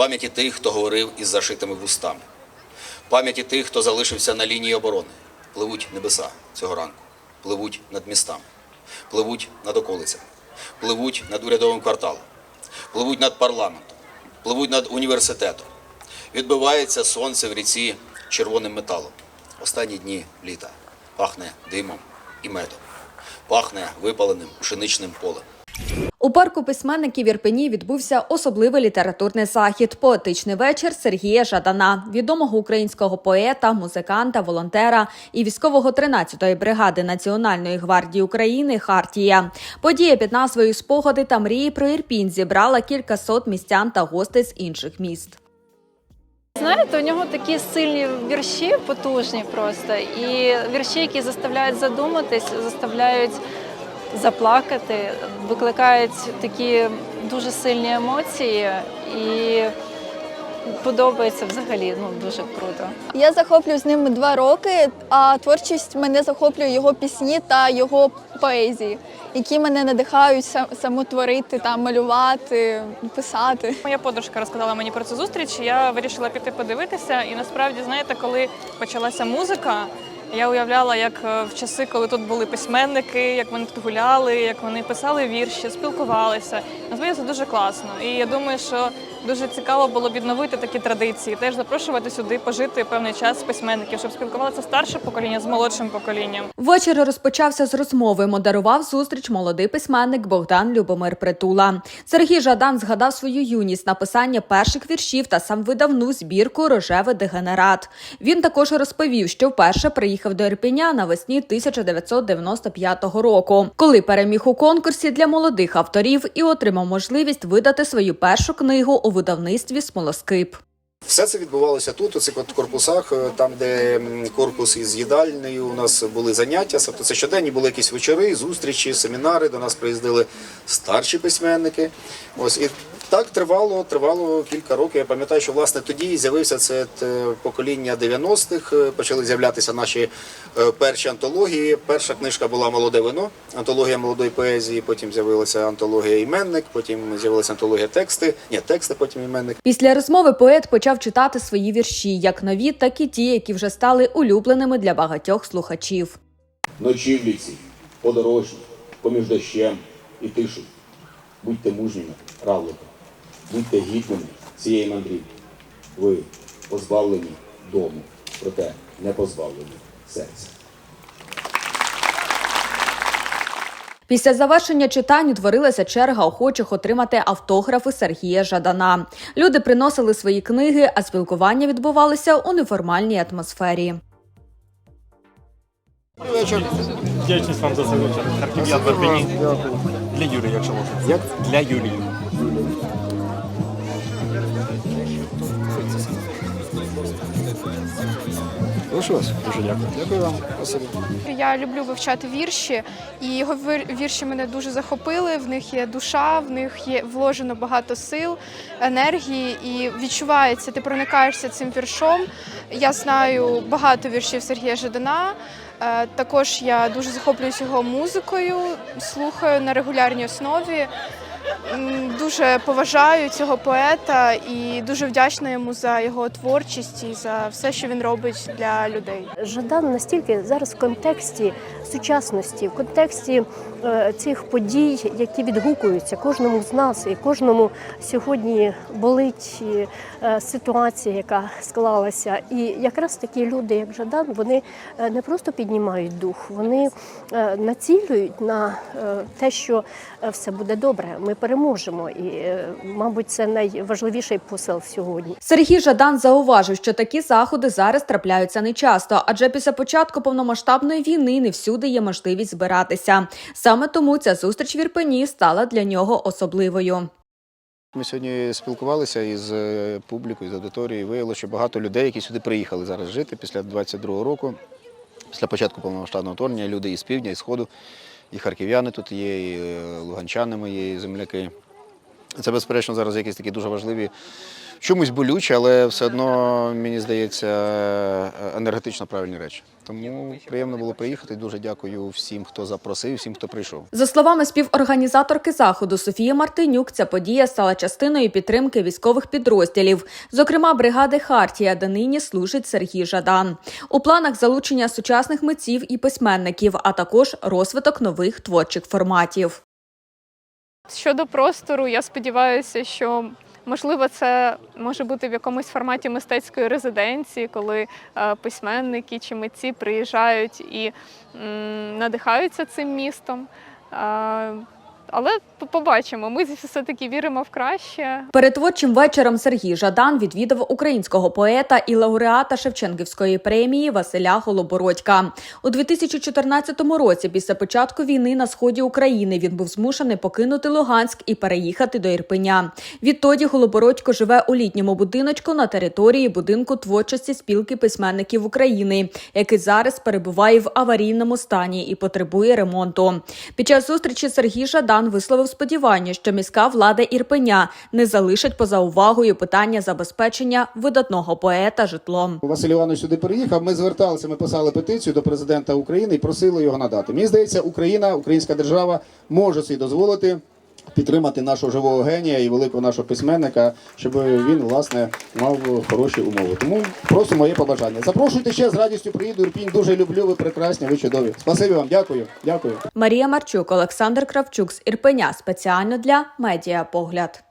пам'яті тих, хто говорив із зашитими вустами, пам'яті тих, хто залишився на лінії оборони, пливуть небеса цього ранку, пливуть над містами, пливуть над околицями, пливуть над урядовим кварталом, пливуть над парламентом, пливуть над університетом. Відбивається сонце в ріці червоним металом. Останні дні літа. Пахне димом і медом, пахне випаленим пшеничним полем. У парку письменників Ірпені відбувся особливий літературний захід поетичний вечір Сергія Жадана, відомого українського поета, музиканта, волонтера і військового 13-ї бригади Національної гвардії України Хартія. Подія під назвою Спогади та мрії про Ірпінь зібрала кількасот містян та гостей з інших міст. Знаєте, у нього такі сильні вірші, потужні просто, і вірші, які заставляють задуматись, заставляють заплакати, викликають такі дуже сильні емоції і подобається взагалі ну, дуже круто. Я захоплююсь ними два роки, а творчість мене захоплює його пісні та його поезії, які мене надихають сам- саму творити, там, малювати, писати. Моя подружка розказала мені про цю зустріч. Я вирішила піти подивитися. І насправді, знаєте, коли почалася музика, я уявляла, як е, в часи, коли тут були письменники, як вони тут гуляли, як вони писали вірші, спілкувалися. Насправді це дуже класно. І я думаю, що дуже цікаво було відновити такі традиції, теж запрошувати сюди пожити певний час письменників, щоб спілкувалося старше покоління з молодшим поколінням. Вечір розпочався з розмови. Модерував зустріч молодий письменник Богдан Любомир Притула. Сергій Жадан згадав свою юність написання перших віршів та сам видав ну збірку Рожевий дегенерат. Він також розповів, що вперше приїхав до Ірпеня навесні 1995 року, коли переміг у конкурсі для молодих авторів і отримав можливість видати свою першу книгу у видавництві Смолоскип. Все це відбувалося тут, у цих от корпусах, е, там, де корпус із їдальнею, у нас були заняття. Тобто це щоденні були якісь вечори, зустрічі, семінари. До нас приїздили старші письменники. Ось і так тривало, тривало кілька років. Я пам'ятаю, що власне тоді з'явився це е, покоління 90-х. е, Почали з'являтися наші е, перші антології. Перша книжка була Молоде вино, антологія молодої поезії. Потім з'явилася антологія іменник, потім з'явилася антологія тексти. Ні, тексти, потім іменник. Після розмови поет почав читати свої вірші, як нові, так і ті, які вже стали улюбленими для багатьох слухачів. Ночі в лісі, подорожні, поміж дощем і тишу. Будьте мужніми, равлика, будьте гідними цієї мандрівки. Ви позбавлені дому, проте не позбавлені серця. Після завершення читань утворилася черга охочих отримати автографи Сергія Жадана. Люди приносили свої книги, а спілкування відбувалося у неформальній атмосфері. Вдячність вам за цей вечір. Харків'ян Для Юрії, якщо можна. Як? Для Юлії. Прошу вас. Дуже дякую. Дякую вам. Спасибо. Я люблю вивчати вірші, і його вірші мене дуже захопили. В них є душа, в них є вложено багато сил, енергії, і відчувається, ти проникаєшся цим віршом. Я знаю багато віршів Сергія Жадана. Е, Також я дуже захоплююсь його музикою, слухаю на регулярній основі. Дуже поважаю цього поета і дуже вдячна йому за його творчість і за все, що він робить для людей. Жадан настільки зараз в контексті сучасності, в контексті е, цих подій, які відгукуються кожному з нас, і кожному сьогодні болить е, ситуація, яка склалася. І якраз такі люди, як Жадан, вони е, не просто піднімають дух, вони націлюють на те, що все буде добре. Ми переможемо. І, е, мабуть, це найважливіший посил сьогодні. Сергій Жадан зауважив, що такі заходи зараз трапляються нечасто, адже після початку повномасштабної війни не всюди є можливість збиратися. Саме тому ця зустріч в Ірпені стала для нього особливою. Ми сьогодні спілкувалися із е, публікою, з аудиторією. Виявилося, що багато людей, які сюди приїхали зараз жити після 22-го року, після початку повномасштабного вторгнення, люди із півдня, і сходу, і харків'яни тут є, і е, луганчани мої земляки. Це, безперечно, зараз якісь такі дуже важливі чомусь болюче, але все одно мені здається е, енергетично правильні речі. Тому приємно було приїхати. Дуже дякую всім, хто запросив, всім, хто прийшов. За словами співорганізаторки заходу Софії Мартинюк, ця подія стала частиною підтримки військових підрозділів, зокрема бригади Хартія, де нині служить Сергій Жадан. У планах залучення сучасних митців і письменників, а також розвиток нових творчих форматів. Щодо простору, я сподіваюся, що можливо це може бути в якомусь форматі мистецької резиденції, коли е, письменники чи митці приїжджають і надихаються цим містом. Але побачимо, ми все-таки віримо в краще. Перед творчим вечором Сергій Жадан відвідав українського поета і лауреата Шевченківської премії Василя Голобородька. У 2014 році, після початку війни на сході України, він був змушений покинути Луганськ і переїхати до Ірпеня. Відтоді Голобородько живе у літньому будиночку на території будинку творчості спілки письменників України, який зараз перебуває в аварійному стані і потребує ремонту. Під час зустрічі Сергій Жадан висловив сподівання, що міська влада Ірпеня не залишить поза увагою питання забезпечення видатного поета житлом. Василь Іванович сюди переїхав. Ми зверталися, ми писали петицію до президента України і просили його надати. Мені здається, Україна, українська держава може собі дозволити. Підтримати нашого живого генія і великого нашого письменника, щоб він власне мав хороші умови. Тому просто моє побажання. Запрошуйте ще з радістю приїду. Ірпінь дуже люблю. Ви прекрасні, ви чудові. Спасибі вам, дякую, дякую. Марія Марчук, Олександр Кравчук з Ірпеня спеціально для медіапогляд.